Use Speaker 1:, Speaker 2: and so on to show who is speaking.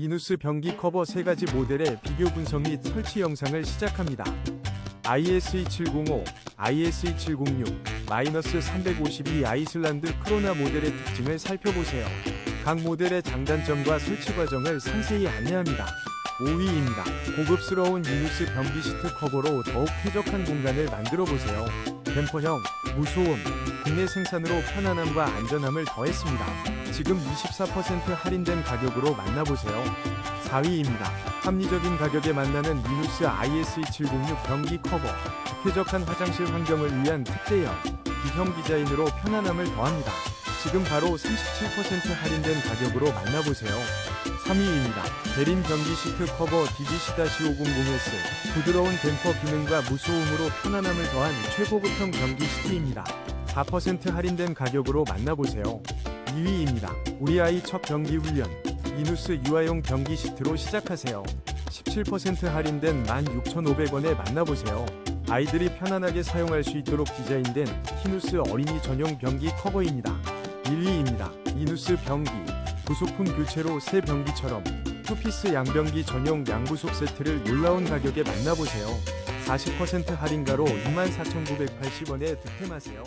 Speaker 1: 이누스 변기 커버 3가지 모델의 비교 분석 및 설치 영상을 시작합니다. ISE705, ISE706, 마이너스 352 아이슬란드 크로나 모델의 특징을 살펴보세요. 각 모델의 장단점과 설치 과정을 상세히 안내합니다. 5위입니다. 고급스러운 이누스 변기 시트 커버로 더욱 쾌적한 공간을 만들어 보세요. 댐퍼형, 무소음, 국내 생산으로 편안함과 안전함을 더했습니다. 지금 24% 할인된 가격으로 만나보세요. 4위입니다. 합리적인 가격에 만나는 이누스 ISE706 변기 커버. 쾌적한 화장실 환경을 위한 특대형, 기형 디자인으로 편안함을 더합니다. 지금 바로 37% 할인된 가격으로 만나보세요. 3위입니다. 베린 변기 시트 커버 DBC-500S 부드러운 댐퍼 기능과 무소음으로 편안함을 더한 최고급형 변기 시트입니다. 4% 할인된 가격으로 만나보세요. 2위입니다. 우리 아이 첫 변기 훈련 이누스 유아용 변기 시트로 시작하세요. 17% 할인된 16,500원에 만나보세요. 아이들이 편안하게 사용할 수 있도록 디자인된 히누스 어린이 전용 변기 커버입니다. 1위입니다. 이누스 변기 부속품 교체로 새 변기처럼 투피스 양변기 전용 양부속 세트를 놀라운 가격에 만나보세요. 40% 할인가로 24,980원에 득템하세요.